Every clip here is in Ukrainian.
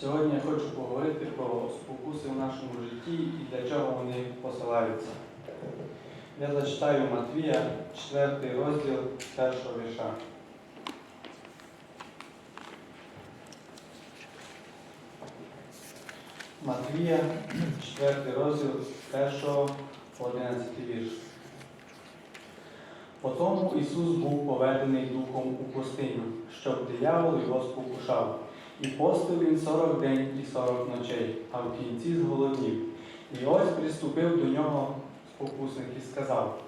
Сьогодні я хочу поговорити про спокуси в нашому житті і для чого вони посилаються. Я зачитаю Матвія, 4 розділ першого вірша. Матвія, 4 розділ 1 по 11 вірш. Потому Ісус був поведений Духом у пустиню, щоб диявол його спокушав. І постив він сорок день і сорок ночей, а в кінці зголоднів. І ось приступив до нього спокусник і сказав: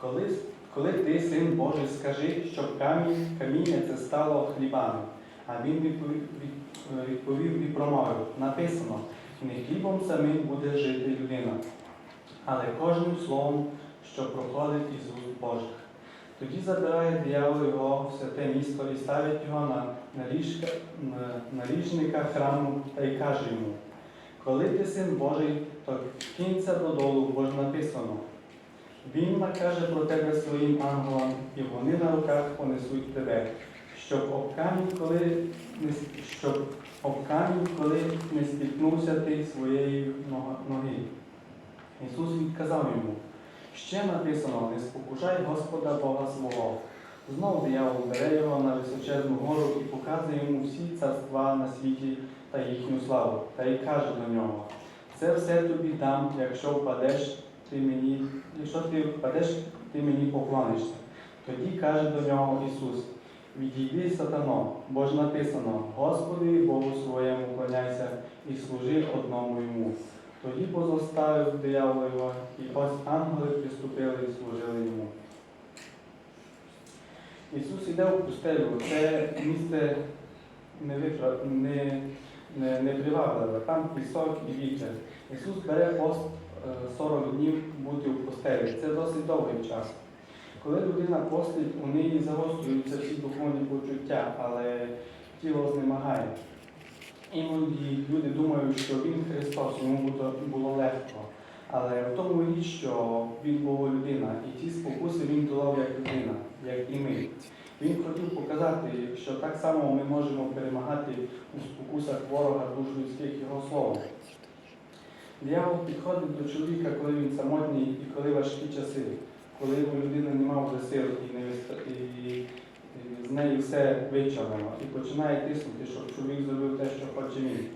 коли, коли ти, син Божий, скажи, щоб камінь, каміння це стало хлібами. А він відповів, і промовив: написано, не хлібом самим буде жити людина, але кожним словом, що проходить із уст Божих. Тоді забирає диявол його в святе місто і ставить його на, на, ліжка, на, на ліжника храму та й каже йому: Коли ти син Божий, то кинься додолу, бо ж написано. Він накаже про тебе своїм ангелам, і вони на руках понесуть тебе, щоб об камінь, коли не, щоб об камінь, коли не стикнувся ти своєї ноги. Ісус відказав йому. Ще написано, не спокушай Господа Бога свого. Знов диявол бере його на височезну гору і показує йому всі царства на світі та їхню славу, та й каже до нього: це все тобі дам, якщо впадеш ти мені, якщо ти впадеш, ти мені поклонишся. Тоді каже до нього Ісус: Відійди, сатано, бо ж написано, Господи Богу своєму клоняйся і служи одному йому. Тоді позоставив диявол його, і ось ангели приступили і служили йому. Ісус іде в пустелю, це місце не, випра... не, не, не привабливе, там пісок і вітер. Ісус бере пост е, 40 днів бути в пустелі. Це досить довгий час. Коли людина постить, у неї загострюються всі духовні почуття, але тіло знемагає. Іноді люди думають, що він Христос, йому було- легко. Але в тому річ, що він був людина, і ті спокуси він долав як людина, як і ми. Він хотів показати, що так само ми можемо перемагати у спокусах ворога душ людських його словом. Диявол підходить до чоловіка, коли він самотній і коли важкі часи, коли у людини немає вже сил і, не з неї все вичавлено, і починає тиснути, щоб чоловік зробив те, що хоче він.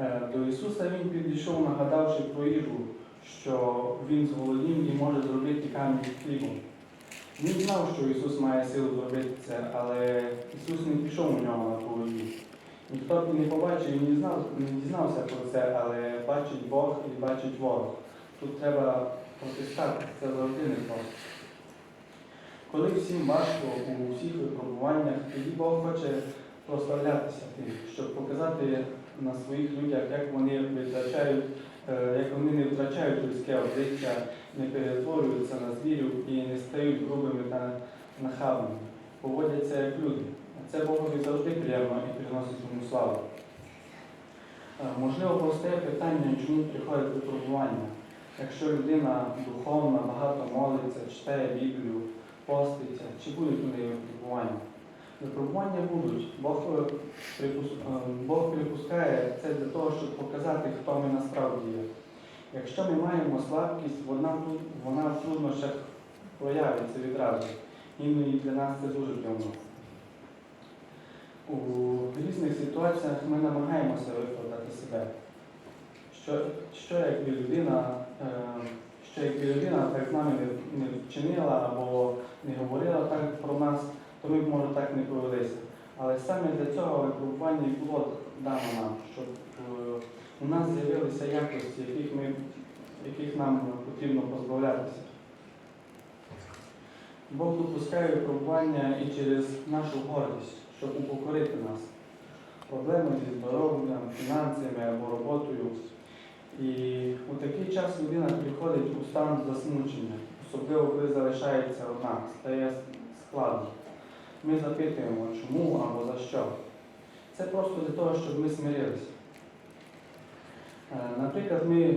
Е, До Ісуса Він підійшов, нагадавши про їжу, що Він зголоднів і може зробити камінь хлібом. Він знав, що Ісус має силу зробити це, але Ісус не пішов у нього на їжу. Ніхто б не побачив і не, знав, не дізнався про це, але бачить Бог і бачить ворог. Тут треба протискати, це завжди не просто. Коли всім важко у всіх випробуваннях, тоді Бог хоче прославлятися тим, щоб показати на своїх людях, як вони витрачають, е, як вони не втрачають людське обличчя, не перетворюються на звірів і не стають грубими та нахабними, поводяться як люди. Це Богові завжди приємно і приносить йому славу. Е, Можливо, постає питання, чому приходять випробування. Якщо людина духовна, багато молиться, читає Біблію, поститься, чи будуть у неї випробування? Випробування будуть. Бог, е, е, Бог припускає це для того, щоб показати, хто ми насправді є. Якщо ми маємо слабкість, вона, вона в труднощах проявиться відразу. Іноді для нас це дуже дивно. У різних ситуаціях ми намагаємося виправдати себе. Що, що якби людина, е, що якби людина з нами не вчинила або не говорила так про нас, то ми б може так не повелися. Але саме для цього випробування було дано нам, щоб е, у нас з'явилися якості, яких, ми, яких нам потрібно позбавлятися. Бог допускає випробування і через нашу гордість, щоб упокорити нас. Проблеми зі здоров'ям, фінансами або роботою. І у такий час людина приходить у стан засмучення, особливо коли залишається одна, стає складно. Ми запитуємо, чому або за що. Це просто для того, щоб ми смирилися. Е, Наприклад, ми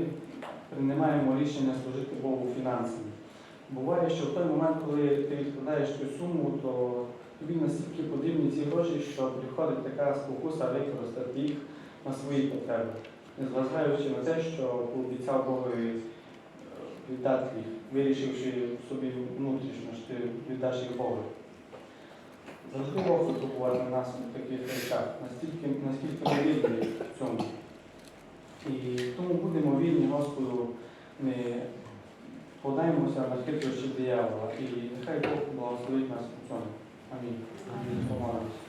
приймаємо рішення служити Богу фінансами. Буває, що в той момент, коли ти відкладаєш цю суму, то тобі настільки потрібні ці гроші, що приходить така спокуса використати їх на свої потреби, незважаючи на те, що пообіцяв Богові е, віддати їх, вирішивши собі внутрішньо, що ти віддаш їх Богу. Завжди Бог турбувати нас у таких речах, настільки, наскільки ми вільні в цьому. І тому будемо вільні Господу, не подаємося на хитрощі диявола. І нехай Бог благословить нас у цьому. Амінь. Помолимось.